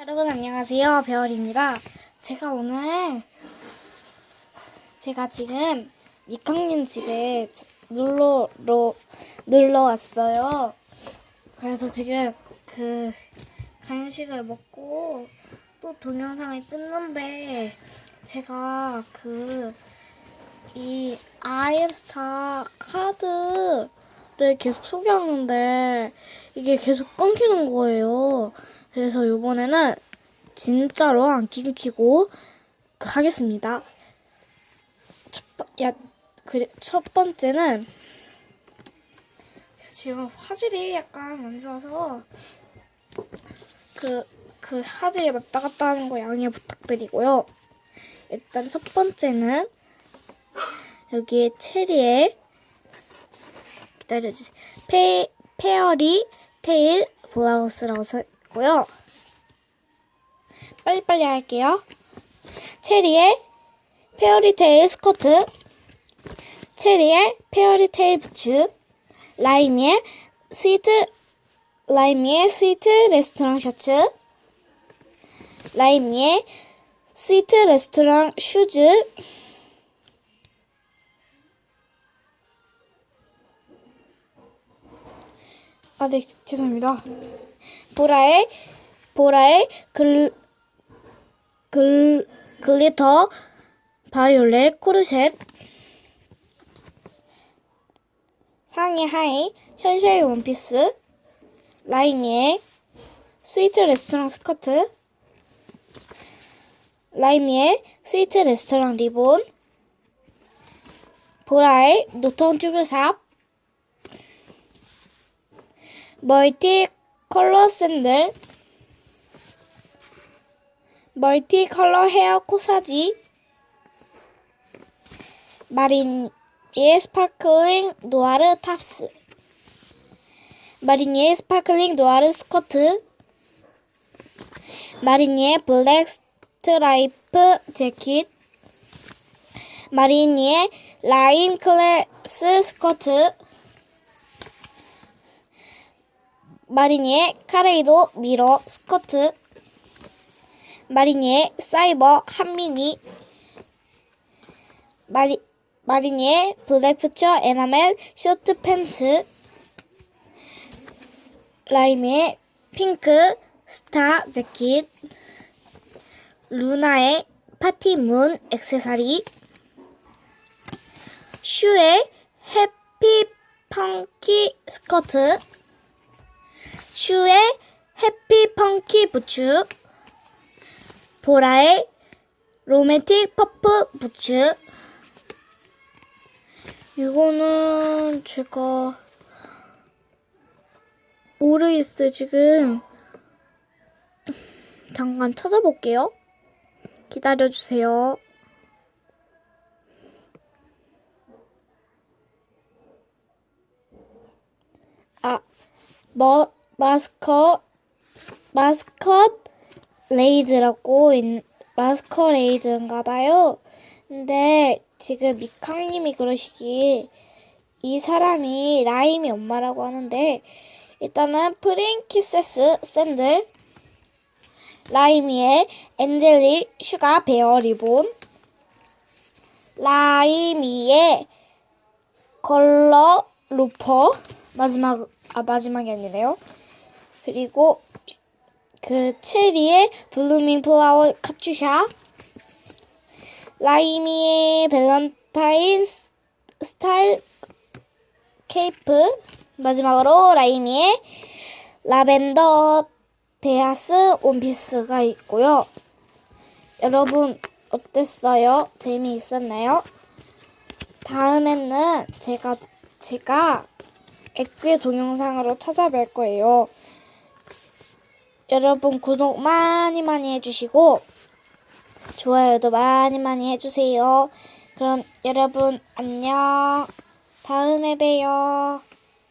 여러분 안녕하세요. 배월입니다. 제가 오늘 제가 지금 미캉님 집에 놀러 로, 놀러 왔어요. 그래서 지금 그 간식을 먹고 또 동영상을 찍는데 제가 그 이 아이엠스타 카드를 계속 소개하는데 이게 계속 끊기는 거예요. 그래서 이번에는 진짜로 안 끊기고 하겠습니다. 첫, 번- 야, 그래, 첫 번째는 지금 화질이 약간 안 좋아서 그, 그 화질이 왔다 갔다 하는 거 양해 부탁드리고요. 일단 첫 번째는 여기에 체리에 기다려주세요. 페, 페어리 테일 블라우스라고 써 있고요. 빨리빨리 할게요. 체리의 페어리 테일 스커트, 체리의 페어리 테일 부츠, 라이미의 스위트, 라이미의 스위트 레스토랑 셔츠, 라이미의 스위트 레스토랑 슈즈, 아, 네, 죄송합니다. 보라의, 보라의 글, 글, 글리터 바이올렛 코르셋. 상의 하의 현시의 원피스. 라이미의 스위트 레스토랑 스커트. 라이미의 스위트 레스토랑 리본. 보라의 노턴 튜브샵. 멀티 컬러 샌들. 멀티 컬러 헤어 코사지. 마린의 스파클링 노아르 탑스. 마린의 스파클링 노아르 스커트. 마린의 블랙 스트라이프 재킷. 마린의 라인 클래스 스커트 마리니의 카레이도 미러 스커트. 마리니의 사이버 한미니 마리, 마리니의 블랙푸처 에나멜 쇼트 팬츠. 라임의 핑크 스타 재킷. 루나의 파티문 액세서리. 슈의 해피 펑키 스커트 슈의 해피 펑키 부츠 보라의 로맨틱 퍼프 부츠. 이거는 제가 모르겠어요 지금. 잠깐 찾아볼게요. 기다려주세요. 아 뭐, 마스커, 마스컷 레이드라고, 있, 마스커 레이드인가 봐요. 근데 지금 미캉님이 그러시기, 이 사람이 라임이 엄마라고 하는데, 일단은 프링키세스 샌들, 라이미의 엔젤리 슈가 베어 리본, 라이미의 컬러 루퍼, 마지막, 아, 마지막이 아니네요. 그리고 그 체리의 블루밍 플라워 카츄샤 라이미의 밸런타인 스- 스타일 케이프 마지막으로 라이미의 라벤더 데아스 원피스가 있고요. 여러분 어땠어요? 재미있었나요? 다음에는 제가 제가 액괴 동영상으로 찾아뵐 거예요. 여러분 구독 많이 많이 해주시고 좋아요도 많이 많이 해주세요. 그럼 여러분 안녕. 다음에 봬요.